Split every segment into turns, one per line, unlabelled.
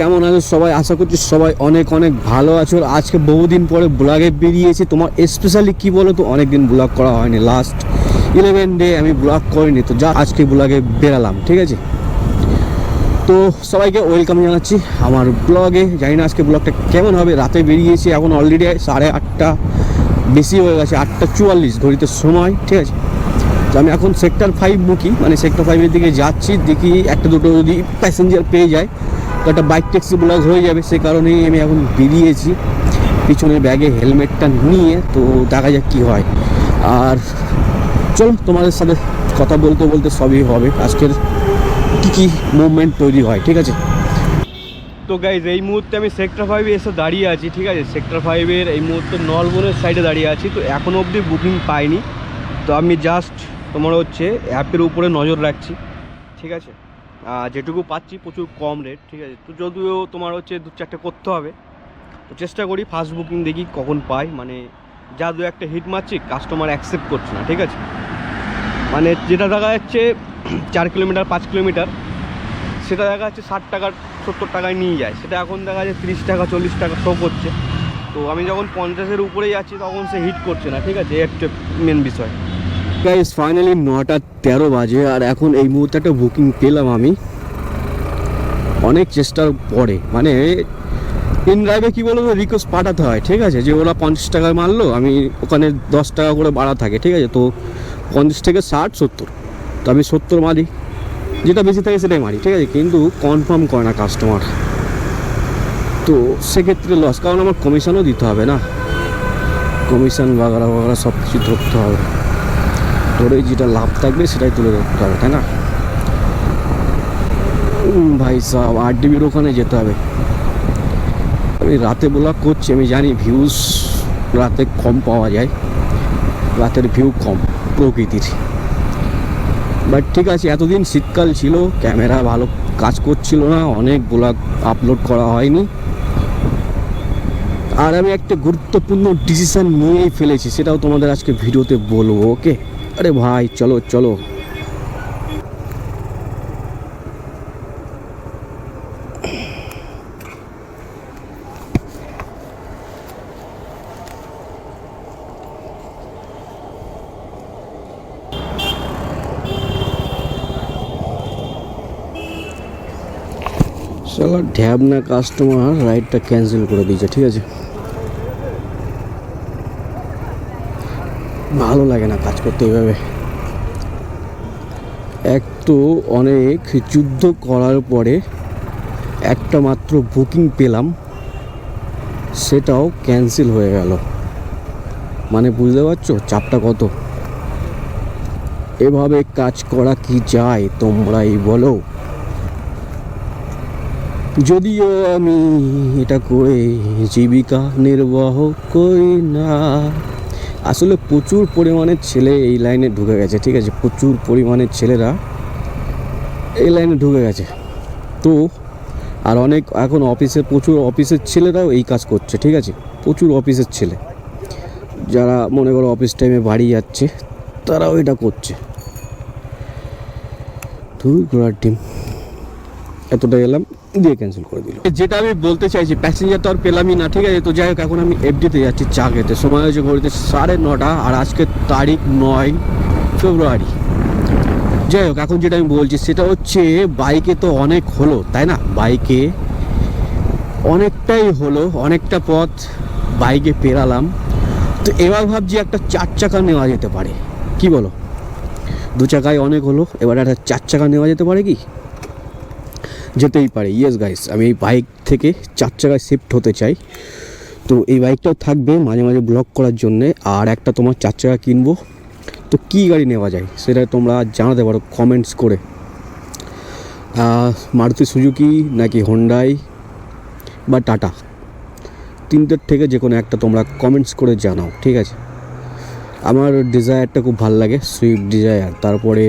কেমন আছো সবাই? আশা করছি সবাই অনেক অনেক ভালো আছো। আজকে বহুদিন পরে ব্লগে বেরিয়েছি তোমার স্পেশালি কি বলো তো অনেকদিন ব্লগ করা হয়নি। লাস্ট ইলেভেন ডে আমি ব্লগ করিনি। তো যা, আজকে ব্লগে বেরালাম, ঠিক আছে? তো সবাইকে ওয়েলকাম জানাচ্ছি আমার ব্লগে জানি না আজকে ব্লগটা কেমন হবে। রাতে বেরিয়েছি এখন অলরেডি সাড়ে আটটা, বেশি হয়ে গেছে, আটটা চুয়াল্লিশ ঘড়িতে সময়, ঠিক আছে? তো আমি এখন সেক্টর ফাইভ মুখী মানে সেক্টর ফাইভের দিকে যাচ্ছি, দেখি একটা দুটো যদি প্যাসেঞ্জার পেয়ে যায়। একটা বাইক ট্যাক্সি ব্লগ হয়ে যাবে, সে কারণেই আমি এখন বেরিয়েছি। পিছনে ব্যাগে হেলমেটটা নিয়ে, তো দেখা যাক কী হয়। আর চল, তোমাদের সাথে কথা বলতে বলতে সবই হবে। আজকের কী কী মুভমেন্ট তৈরি হয়, ঠিক আছে? তো গাইজ এই মুহূর্তে আমি সেক্টর ফাইভে এসে দাঁড়িয়ে আছি, ঠিক আছে? সেক্টর ফাইভের এই মুহূর্তে নলবনের সাইডে দাঁড়িয়ে আছি, তো এখনও অবধি বুকিং পাইনি। তো আমি জাস্ট তোমার হচ্ছে অ্যাপের উপরে নজর রাখছি, ঠিক আছে? যেটুকু পাচ্ছি প্রচুর কম রেট ঠিক আছে? তো যদিও তোমার হচ্ছে দু চারটে করতে হবে, তো চেষ্টা করি ফার্স্ট বুকিং দেখি কখন পাই। মানে যা দু একটা হিট মারছি কাস্টমার অ্যাকসেপ্ট করছে না, ঠিক আছে? মানে যেটা দেখা যাচ্ছে, চার কিলোমিটার পাঁচ কিলোমিটার সেটা দেখা যাচ্ছে ষাট টাকার সত্তর টাকায় নিয়ে যায়। সেটা এখন দেখা যাচ্ছে তিরিশ টাকা, চল্লিশ টাকা শো করছে। তো আমি যখন পঞ্চাশের উপরে যাচ্ছি তখন সে হিট করছে না, ঠিক আছে? একটা মেন বিষয়। গাইস ফাইনালি নটা তেরো বাজে আর এখন এই মুহূর্তে একটা বুকিং পেলাম আমি। অনেক চেষ্টার পরে মানে ইন ড্রাইভে কী বলব রিকোয়েস্ট পাঠাতে হয়, ঠিক আছে? যে ওরা পঞ্চাশ টাকায় মারলো, আমি ওখানে দশ টাকা করে বাড়া থাকে, ঠিক আছে? তো পঞ্চাশ থেকে ষাট, সত্তর। তো আমি সত্তর মারি। যেটা বেশি থাকে সেটাই মারি, ঠিক আছে? কিন্তু কনফার্ম করে না কাস্টমার তো সেক্ষেত্রে লস কারণ আমার কমিশনও দিতে হবে না। কমিশন বাগারা বাগারা সব কিছু ধরতে হবে। ধরে যেটা লাভ থাকবে সেটাই তুলে ধরতে হবে, তাই না? ভাই সাহেব আট ডিবির ওখানে যেতে হবে। আমি রাতে ব্লগ করছি, আমি জানি ভিউজ রাতে কম পাওয়া যায়, রাতের ভিউ কম প্রকৃতির। বাট ঠিক আছে, এতদিন শীতকাল ছিল, ক্যামেরা ভালো কাজ করছিল না, অনেক ব্লগ আপলোড করা হয়নি। আর আমি একটা গুরুত্বপূর্ণ ডিসিশন নিয়েই ফেলেছি, সেটাও তোমাদের আজকে ভিডিওতে বলব ওকে আরে ভাই চলো চলো চলো ঢ্যাবনা কাস্টমার রাইডটা ক্যান্সেল করে দিয়েছে ঠিক আছে ভালো লাগে না কাজ করতে এইভাবে এক তো অনেক যুদ্ধ করার পরে একটা মাত্র বুকিং পেলাম, সেটাও ক্যান্সেল হয়ে গেল। মানে বুঝতে পারছ চাপটা কত? এভাবে কাজ করা কি যায় তোমরাই বলো। যদিও আমি এটা করে জীবিকা নির্বাহ করি না। আসলে প্রচুর পরিমাণে ছেলে এই লাইনে ঢুকে গেছে, ঠিক আছে? প্রচুর পরিমাণে ছেলেরা এই লাইনে ঢুকে গেছে। তো, আর অনেক এখন অফিসে, প্রচুর অফিসের ছেলেরাও এই কাজ করছে, ঠিক আছে? প্রচুর অফিসের ছেলে। যারা মনে করো অফিস টাইমে বাড়ি যাচ্ছে, তারাও এটা করছে। তুই ঘোড়ার ডিম। এতটা এলাম। দিয়ে ক্যান্সেল করে দিল। যেটা আমি বলতে চাইছি প্যাসেঞ্জার তো আর পেলামই না, ঠিক আছে? তো যাই হোক, এখন আমি এফডিতে যাচ্ছি চা খেতে। সময় হয়েছে ঘড়িতে সাড়ে নটা, আর আজকে তারিখ নয় ফেব্রুয়ারি। যাই হোক, এখন যেটা আমি বলছি, সেটা হচ্ছে বাইকে তো অনেক হলো, তাই না? বাইকে অনেকটাই হলো, অনেকটা পথ বাইকে পেরালাম। তো এবার ভাবছি একটা চার চাকা নেওয়া যেতে পারে। কি বলো? দু চাকায় অনেক হলো, এবার একটা চার চাকা নেওয়া যেতে পারে কি? যেতেই পারে। ইয়েস গাইস আমি এই বাইক থেকে চার চাকায় শিফট হতে চাই। তো এই বাইকটাও থাকবে মাঝে মাঝে ব্লক করার জন্যে। আর একটা তোমার চার চাকা কিনবো। তো কী গাড়ি নেওয়া যায় সেটা তোমরা জানাতে পারো কমেন্টস করে। মারুতি সুজুকি নাকি হোন্ডাই বা টাটা তিনটের থেকে যে কোনো একটা তোমরা কমেন্টস করে জানাও, ঠিক আছে? আমার ডিজায়ারটা খুব ভালো লাগে সুইফট ডিজায়ার তারপরে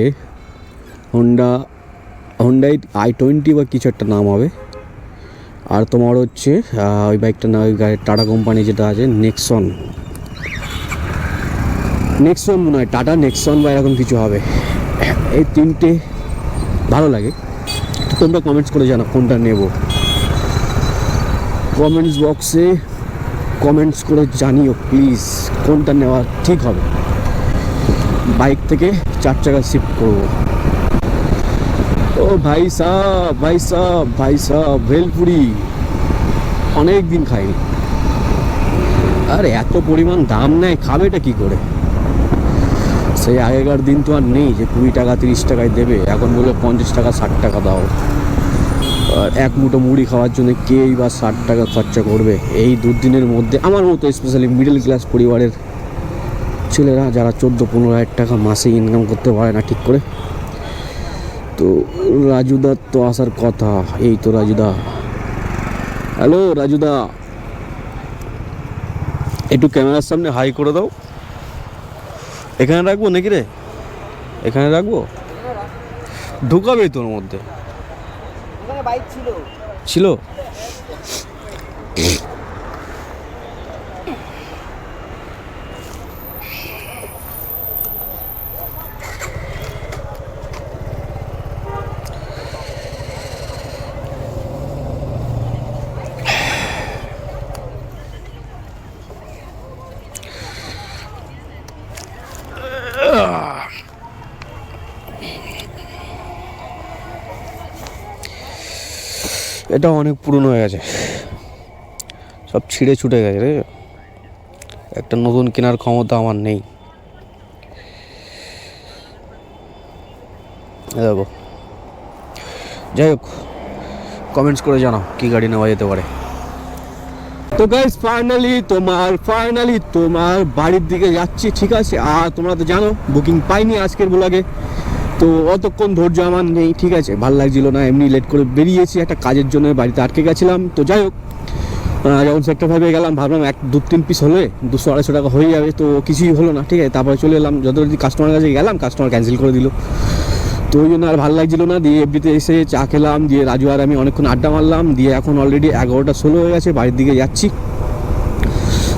হোন্ডা হোন্ডাই আই টোয়েন্টি বা কিছু একটা নাম হবে। আর তোমার হচ্ছে ওই বাইকটা না, ওই গাড়ি টাটা কোম্পানি যেটা আছে নেক্সন নেক্সন মনে হয় টাটা নেক্সন বা এরকম কিছু হবে। এই তিনটে ভালো লাগে। তোমরা কমেন্টস করে জানো কোনটা নেব। কমেন্টস বক্সে কমেন্টস করে জানিও প্লিজ কোনটা নেওয়া ঠিক হবে। বাইক থেকে চার চাকা শিফট করব। ভাই সাহ ভাই সাহ ভাই সাহ, ভেলপুরি। অনেক দিন খাইনি। আর এত পরিমাণ দাম নেয় খাবেটা কি করে? সেই আগেকার দিন তো আর নেই যে কুড়ি টাকা, তিরিশ টাকায় দেবে। এখন বলে পঞ্চাশ টাকা, ষাট টাকা দাও। এক মুঠো মুড়ি খাওয়ার জন্য কেই বা ষাট টাকা খরচা করবে? এই দুদিনের মধ্যে আমার মতো স্পেশালি মিডল ক্লাস পরিবারের ছেলেরা যারা চোদ্দ, পনেরো হাজার টাকা মাসে ইনকাম করতে পারে না ঠিক করে তো রাজুদার তো আসার কথা। এই তো রাজুদা। হ্যালো রাজুদা। একটু ক্যামেরার সামনে হাই করে দাও। এখানে রাখব নাকি রে? এখানে রাখব? ঢুকাবে তোর মধ্যে।
ছিল।
ছিল? এটা অনেক পুরনো হয়ে গেছে। সব ছিঁড়ে ছুটে গেছে রে একটা নতুন কেনার ক্ষমতা আমার নেই। দেখো। যাই হোক কমেন্টস করে জানাও, কি গাড়ি নেওয়া যেতে পারে। তো গাইস ফাইনালি তোমার ফাইনালি তোমার বাড়ির দিকে যাচ্ছি, ঠিক আছে? আর তোমরা তো জানো বুকিং পাইনি আজকের ব্লগে তো অতক্ষণ ধৈর্য আমার নেই, ঠিক আছে, ভালো লাগছিল না, এমনি লেট করে বেরিয়েছি, একটা কাজের জন্য বাড়িতে আটকে গেছিলাম, তো যাই হোক যখন সেক্টর ফাইভে গেলাম, ভাবলাম এক, দু, তিন পিস হলে দুশো, আড়াইশো টাকা হয়ে যাবে, তো কিছুই হলো না, ঠিক আছে, তারপরে চলে এলাম যত কাস্টমারের কাছে গেলাম কাস্টমার ক্যান্সেল করে দিল। তো ওই জন্য আর ভালো লাগছিল না, দিয়ে এফডিতে এসে চা খেলাম, দিয়ে রাজু আর আমি অনেকক্ষণ আড্ডা মারলাম, দিয়ে এখন অলরেডি এগারোটা ষোলো হয়ে গেছে, বাড়ির দিকে যাচ্ছি।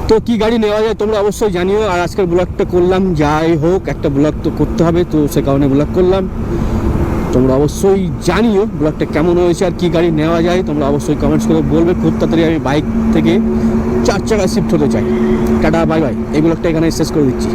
তো কি গাড়ি নেওয়া যায় তোমরা অবশ্যই জানিও, আর আজকের ব্লগটা করলাম, যাই হোক, একটা ব্লগ তো করতে হবে, তো সে কারণে ব্লগ করলাম। তোমরা অবশ্যই জানিও ব্লগটা কেমন হয়েছে আর কি গাড়ি নেওয়া যায়, তোমরা অবশ্যই কমেন্টস করে বলবে, খুব তাড়াতাড়ি আমি বাইক থেকে চার চাকা শিফট হতে চাই। টাটা বাই বাই এই ব্লগটা এখানে শেষ করে দিচ্ছি।